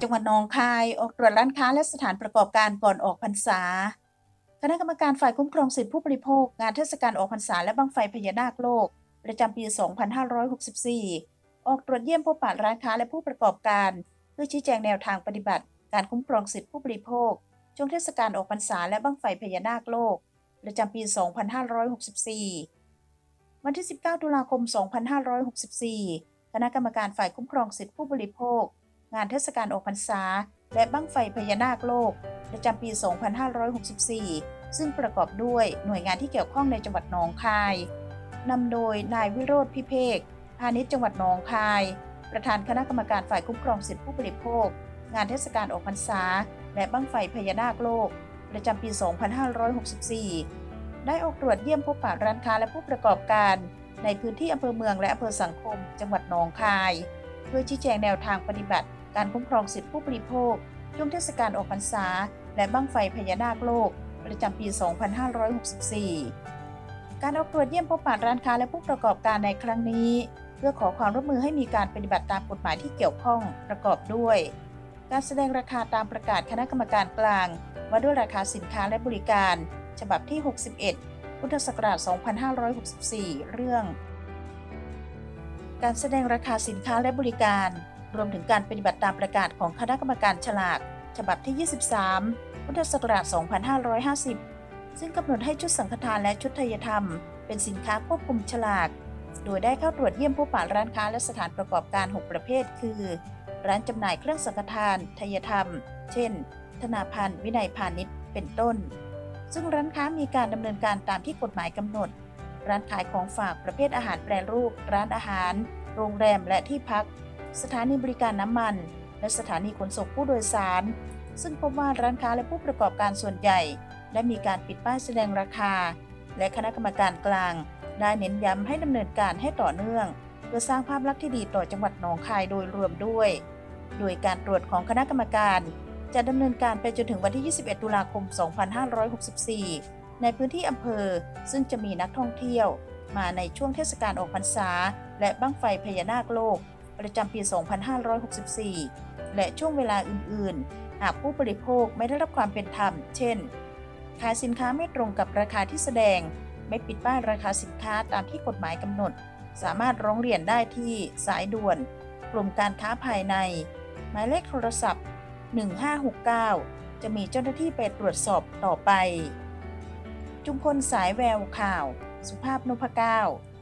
จังหวัดหนองคายออกตรวจร้านค้าและสถานประกอบการก่อนออกพรรษา คณะกรรมการฝ่ายคุ้มครองสิทธิผู้บริโภค งานเทศกาลออกพรรษาและบั้งไฟพญานาคโลก ประจำปี 2564 ออกตรวจเยี่ยมพบปะร้านค้าและผู้ประกอบการ เพื่อชี้แจงแนวทางปฏิบัติ การคุ้มครองสิทธิผู้บริโภค ช่วงเทศกาลออกพรรษาและบั้งไฟพญานาคโลก ประจำปี 2564 วันที่ 19 ตุลาคม 2564 คณะกรรมการฝ่ายคุ้มครองสิทธิผู้บริโภค งานเทศกาลออกพรรษา และบั้งไฟพญานาคโลก ประจำปี 2564 ซึ่งประกอบด้วยหน่วยงานที่เกี่ยวข้องในจังหวัดหนองคายนำโดยนายวิโรธพิเภกพาณิชย์จังหวัดหนองคาย ประธานคณะกรรมการฝ่ายคุ้มครองสิทธิผู้บริโภค งานเทศกาลออกพรรษา และบั้งไฟพญานาคโลก ประจำปี 2564 ได้ออกตรวจเยี่ยมพบปะร้านค้าและผู้ประกอบการ ในพื้นที่อำเภอเมืองและอำเภอสังคม จังหวัดหนองคาย เพื่อชี้แจงแนวทางปฏิบัติ การคุ้มครองสิทธิผู้บริโภค ช่วงเทศกาลออกพรรษา และบั้งไฟพญานาคโลก ประจำปี 2564 การออกตรวจเยี่ยมพบปะร้านค้าและผู้ประกอบการในครั้งนี้ เพื่อขอความร่วมมือให้มีการปฏิบัติตามกฎหมายที่เกี่ยวข้องประกอบด้วย การแสดงราคาตามประกาศคณะกรรมการกลาง ว่าด้วยราคาสินค้าและบริการ ฉบับที่ 61 พุทธศักราช 2564 เรื่องการแสดงราคาสินค้าและบริการ รวมถึงการปฏิบัติตามประกาศของคณะกรรมการฉลาก ฉบับที่ 23 พุทธศักราช 2550 ซึ่งกำหนดให้ชุดสังฆทานและชุดทยธรรม เป็นสินค้าควบคุมฉลาก โดยได้เข้าตรวจเยี่ยมผู้ป่าร้านค้าและสถานประกอบการ 6 ประเภท คือ ร้านจำหน่ายเครื่องสังฆทาน ทยธรรม เช่น ธนาพันธ์วินัยพาณิชย์ เป็นต้น ซึ่งร้านค้ามีการดำเนินการตามที่กฎหมายกำหนด ร้านขายของฝากประเภทอาหารแปรรูป ร้านอาหาร โรงแรมและที่พัก สถานีบริการน้ำมัน และสถานีขนส่งผู้โดยสาร ซึ่งพบว่าร้านค้าและผู้ประกอบการส่วนใหญ่ ได้มีการปิดป้ายแสดงราคา และคณะกรรมการกลาง ได้เน้นย้ำให้ดำเนินการให้ต่อเนื่อง เพื่อสร้างภาพลักษณ์ที่ดีต่อจังหวัดหนองคายโดยรวมด้วย โดยการตรวจของคณะกรรมการ จะดำเนินการไปจนถึงวันที่ 21 ตุลาคม 2564 ในพื้นที่อำเภอ ซึ่งจะมีนักท่องเที่ยว มาในช่วงเทศกาลออกพรรษา และบั้งไฟพญานาคโลก ประจำปี 2564 และช่วงเวลาอื่น ๆ หากผู้บริโภคไม่ได้รับความเป็นธรรม เช่น ขายสินค้าไม่ตรงกับราคาที่แสดง ไม่ปิดป้ายราคาสินค้าตามที่กฎหมายกำหนด สามารถร้องเรียนได้ที่สายด่วน กลุ่มการค้าภายใน หมายเลขโทรศัพท์ 1569 จะมีเจ้าหน้าที่ไปตรวจสอบต่อไป จุมพลสายแววข่าว สุภาพนพเก้า